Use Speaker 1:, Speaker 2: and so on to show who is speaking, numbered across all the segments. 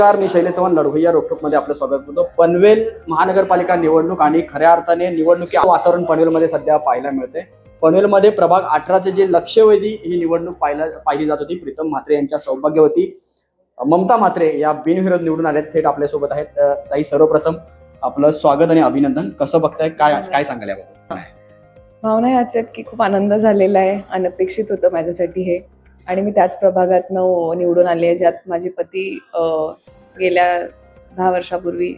Speaker 1: नमस्कार मी शैलेश चव्हाण लढवय्या रोखोकमध्ये आपलं स्वागत करतो. पनवेल महानगरपालिका निवडणूक आणि खऱ्या अर्थाने निवडणुकी वातावरण पनवेलमध्ये सध्या पाहायला मिळते पनवेलमध्ये प्रभाग अठराचे जे लक्षवेधी ही निवडणूक पाहिला पाहिली जात होती प्रीतम म्हात्रे यांच्या सौभाग्यवती. ममता म्हात्रे या बिनविरोध निवडून आल्यात थेट आपल्यासोबत आहेत. ताई सर्वप्रथम आपलं स्वागत आणि अभिनंदन. कसं बघताय? काय काय सांगाल याबाबत?
Speaker 2: भावना याच आहेत की खूप आनंद झालेला आहे अनपेक्षित होतं माझ्यासाठी हे. आणि मी त्याच प्रभागात निवडून आले ज्यात माझे पती गेल्या दहा वर्षापूर्वी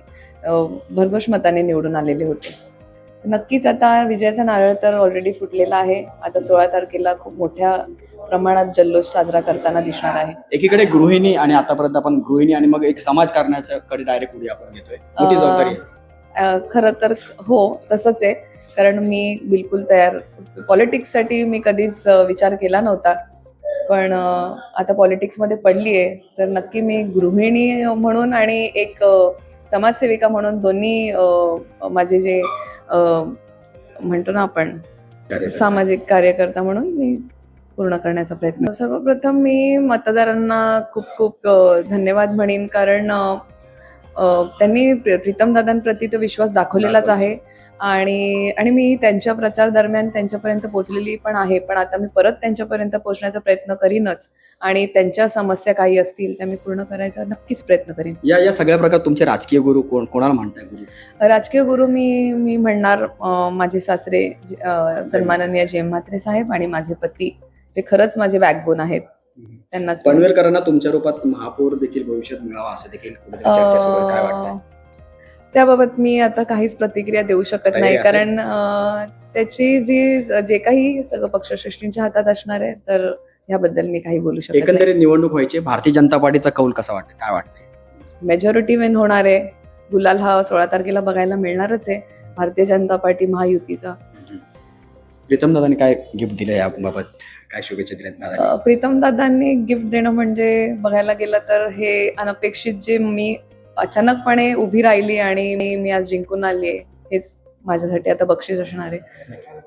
Speaker 2: भरघोष मताने निवडून आलेले होते. नक्कीच आता विजयाचा नारळ तर ऑलरेडी फुटलेला आहे. आता सोळा तारखेला खूप मोठ्या प्रमाणात जल्लोष साजरा करताना दिसणार आहे.
Speaker 1: एकीकडे गृहिणी आणि आतापर्यंत आपण गृहिणी आणि मग एक समाजकारणाच्या कडे डायरेक्ट उडी आपण घेतोय.
Speaker 2: खरं तर हो तसंच आहे. कारण मी बिलकुल तयार पॉलिटिक्ससाठी मी कधीच विचार केला नव्हता. पण आता पॉलिटिक्समध्ये पडली आहे तर नक्की मी गृहिणी म्हणून आणि एक समाजसेविका म्हणून दोन्ही माझे जे म्हणतो ना आपण सामाजिक कार्यकर्ता म्हणून मी पूर्ण करण्याचा प्रयत्न. सर्वप्रथम मी मतदारांना खूप खूप धन्यवाद म्हणेन कारण त्यांनी प्रीतम दादांप्रती तो विश्वास दाखवलेलाच आहे. आणि आणि मी त्यांच्या प्रचार दरम्यान त्यांच्यापर्यंत पोहोचलेली पण आहे. पण आता मी परत त्यांच्यापर्यंत पोहोचण्याचा प्रयत्न करीनच आणि त्यांच्या समस्या काही असतील त्या मी पूर्ण करायचा नक्कीच प्रयत्न करीन.
Speaker 1: या या सगळ्या प्रकार तुमचे राजकीय गुरु कोण कोणाला म्हणताय गुरु?
Speaker 2: राजकीय गुरु मी मी म्हणणार माझे सासरे सन्माननीय जे म्हात्रे साहेब आणि माझे पती जे खरंच माझे बॅकबोन आहेत. त्यांनाच
Speaker 1: पनवेलकरांना तुमच्या रूपात महापौर देखील भविष्यात मिळावा असं देखील
Speaker 2: त्याबाबत मी आता काहीच प्रतिक्रिया देऊ शकत नाही? कारण त्याची जी जे काही सगळं पक्षश्रेष्ठींच्या हातात असणार आहे तर याबद्दल मी काही बोलू शकत
Speaker 1: एकंदरीत निवडणूक व्हायची. भारतीय जनता पार्टीचा कौल कसा वाटतं काय वाटतंय?
Speaker 2: मेजॉरिटी विन होणार आहे. गुलाल हा सोळा तारखेला बघायला मिळणारच आहे. भारतीय जनता पार्टी महायुतीचा.
Speaker 1: प्रीतम दादांनी काय गिफ्ट दिलं याबाबत? काय शुभेच्छा?
Speaker 2: अ, प्रीतम दादांनी गिफ्ट देणं म्हणजे बघायला गेलं तर हे अनपेक्षित जे मी अचानकपणे उभी राहिली आणि मी मी आज जिंकून आली आहे हेच माझ्यासाठी आता बक्षीस असणार आहे.